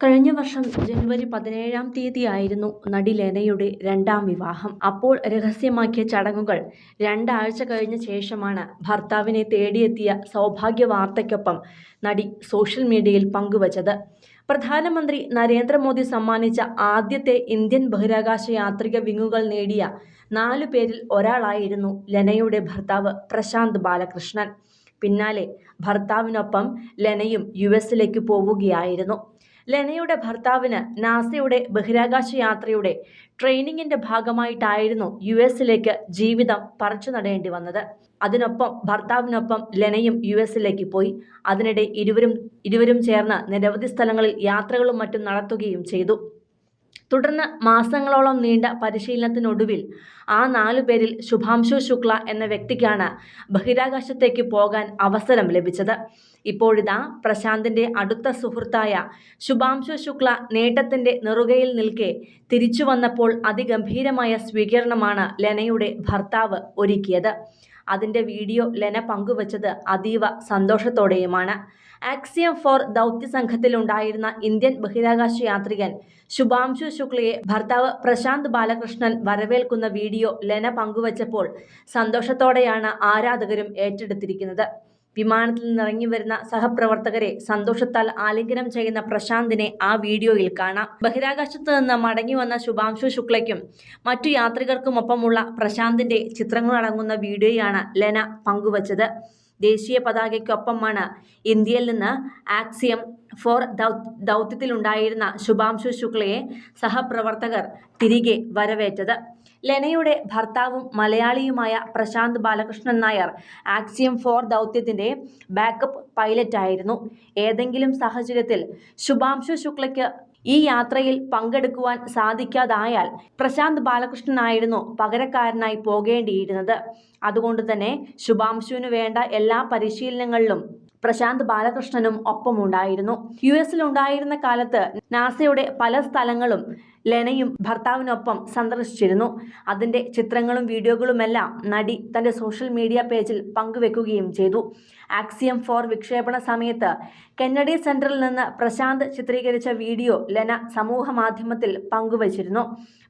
കഴിഞ്ഞ വർഷം ജനുവരി പതിനേഴാം തീയതിയായിരുന്നു നടി ലെനയുടെ രണ്ടാം വിവാഹം. അപ്പോൾ രഹസ്യമാക്കിയ ചടങ്ങുകൾ രണ്ടാഴ്ച കഴിഞ്ഞ ശേഷമാണ് ഭർത്താവിനെ തേടിയെത്തിയ സൗഭാഗ്യ വാർത്തയ്ക്കൊപ്പം നടി സോഷ്യൽ മീഡിയയിൽ പങ്കുവച്ചത്. പ്രധാനമന്ത്രി നരേന്ദ്രമോദി സമ്മാനിച്ച ആദ്യത്തെ ഇന്ത്യൻ ബഹിരാകാശ യാത്രിക വിങ്ങുകൾ നേടിയ നാലു പേരിൽ ഒരാളായിരുന്നു ലെനയുടെ ഭർത്താവ് പ്രശാന്ത് ബാലകൃഷ്ണൻ. പിന്നാലെ ഭർത്താവിനൊപ്പം ലെനയും യു എസിലേക്ക് പോവുകയായിരുന്നു. ലെനയുടെ ഭർത്താവിന് നാസയുടെ ബഹിരാകാശ യാത്രയുടെ ട്രെയിനിങ്ങിന്റെ ഭാഗമായിട്ടായിരുന്നു യു എസിലേക്ക് ജീവിതം പറിച്ചു നടേണ്ടി വന്നത്. അതിനൊപ്പം ഭർത്താവിനൊപ്പം ലെനയും യു എസിലേക്ക് പോയി. അതിനിടെ ഇരുവരും ഇരുവരും ചേർന്ന് നിരവധി സ്ഥലങ്ങളിൽ യാത്രകളും മറ്റും നടത്തുകയും ചെയ്തു. തുടർന്ന് മാസങ്ങളോളം നീണ്ട പരിശീലനത്തിനൊടുവിൽ ആ നാലു പേരിൽ ശുഭാംശു ശുക്ല എന്ന വ്യക്തിക്കാണ് ബഹിരാകാശത്തേക്ക് പോകാൻ അവസരം ലഭിച്ചത്. ഇപ്പോഴിതാ പ്രശാന്തിന്റെ അടുത്ത സുഹൃത്തായ ശുഭാംശു ശുക്ല നേട്ടത്തിന്റെ നെറുകയിൽ നിൽക്കെ തിരിച്ചു വന്നപ്പോൾ അതിഗംഭീരമായ സ്വീകരണമാണ് ലെനയുടെ ഭർത്താവ് ഒരുക്കിയത്. അതിന്റെ വീഡിയോ ലെന പങ്കുവച്ചത് അതീവ സന്തോഷത്തോടെയുമാണ്. ആക്സിയം ഫോർ ദൗത്യ സംഘത്തിലുണ്ടായിരുന്ന ഇന്ത്യൻ ബഹിരാകാശ യാത്രികൻ ശുഭാംശു ശുക്ലയെ ഭർത്താവ് പ്രശാന്ത് ബാലകൃഷ്ണൻ വരവേൽക്കുന്ന വീഡിയോ ലെന പങ്കുവച്ചപ്പോൾ സന്തോഷത്തോടെയാണ് ആരാധകരും ഏറ്റെടുത്തിരിക്കുന്നത്. വിമാനത്തിൽ നിന്നിറങ്ങി വരുന്ന സഹപ്രവർത്തകരെ സന്തോഷത്താൽ ആലിംഗനം ചെയ്യുന്ന പ്രശാന്തിനെ ആ വീഡിയോയിൽ കാണാം. ബഹിരാകാശത്ത് നിന്ന് മടങ്ങി വന്ന ശുഭാംശു ശുക്ലയ്ക്കും മറ്റു യാത്രികർക്കുമൊപ്പമുള്ള പ്രശാന്തിന്റെ ചിത്രങ്ങളടങ്ങുന്ന വീഡിയോയാണ് ലെന പങ്കുവച്ചത്. ദേശീയ പതാകയ്ക്കൊപ്പമാണ് ഇന്ത്യയിൽ നിന്ന് ആക്സിയം ഫോർ ദൗത്യത്തിലുണ്ടായിരുന്ന ശുഭാംശു ശുക്ലയെ സഹപ്രവർത്തകർ തിരികെ വരവേറ്റത്. ലെനയുടെ ഭർത്താവും മലയാളിയുമായ പ്രശാന്ത് ബാലകൃഷ്ണൻ നായർ ആക്സിയം ഫോർ ദൗത്യത്തിന്റെ ബാക്കപ്പ് പൈലറ്റായിരുന്നു ഏതെങ്കിലും സാഹചര്യത്തിൽ ശുഭാംശു ശുക്ലയ്ക്ക് ഈ യാത്രയിൽ പങ്കെടുക്കുവാൻ സാധിക്കാതായാൽ പ്രശാന്ത് ബാലകൃഷ്ണനായിരുന്നു പകരക്കാരനായി പോകേണ്ടിയിരുന്നത്. അതുകൊണ്ട് തന്നെ ശുഭാംശുവിന് വേണ്ട എല്ലാ പരിശീലനങ്ങളിലും പ്രശാന്ത് ബാലകൃഷ്ണനും ഒപ്പമുണ്ടായിരുന്നു. യു എസിലുണ്ടായിരുന്ന കാലത്ത് നാസയുടെ പല സ്ഥലങ്ങളും ലെനയും ഭർത്താവിനൊപ്പം സന്ദർശിച്ചിരുന്നു. അതിന്റെ ചിത്രങ്ങളും വീഡിയോകളുമെല്ലാം നടി തന്റെ സോഷ്യൽ മീഡിയ പേജിൽ പങ്കുവെക്കുകയും ചെയ്തു. ആക്സിയം ഫോർ വിക്ഷേപണ സമയത്ത് കെന്നഡി സെന്ററിൽ നിന്ന് പ്രശാന്ത് ചിത്രീകരിച്ച വീഡിയോ ലെന സമൂഹ മാധ്യമത്തിൽ പങ്കുവച്ചിരുന്നു.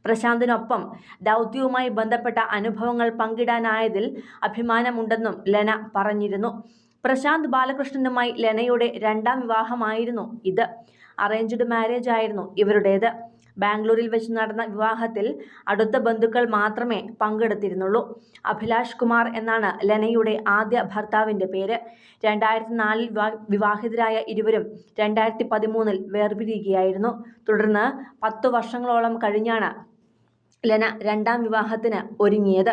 പ്രശാന്തിനൊപ്പം ദൗത്യവുമായി ബന്ധപ്പെട്ട അനുഭവങ്ങൾ പങ്കിടാനായതിൽ അഭിമാനമുണ്ടെന്നും ലെന പറഞ്ഞിരുന്നു. പ്രശാന്ത് ബാലകൃഷ്ണനുമായി ലെനയുടെ രണ്ടാം വിവാഹമായിരുന്നു ഇത്. അറേഞ്ച്ഡ് മാരേജ് ആയിരുന്നു ഇവരുടേത്. ബാംഗ്ലൂരിൽ വെച്ച് നടന്ന വിവാഹത്തിൽ അടുത്ത ബന്ധുക്കൾ മാത്രമേ പങ്കെടുത്തിരുന്നുള്ളൂ. അഭിലാഷ് കുമാർ എന്നാണ് ലെനയുടെ ആദ്യ ഭർത്താവിന്റെ പേര്. രണ്ടായിരത്തി നാലിൽ വിവാഹിതരായ ഇരുവരും രണ്ടായിരത്തി പതിമൂന്നിൽ വേർപിരിയുകയായിരുന്നു. തുടർന്ന് പത്തു വർഷങ്ങളോളം കഴിഞ്ഞാണ് ലെന രണ്ടാം വിവാഹത്തിന് ഒരുങ്ങിയത്.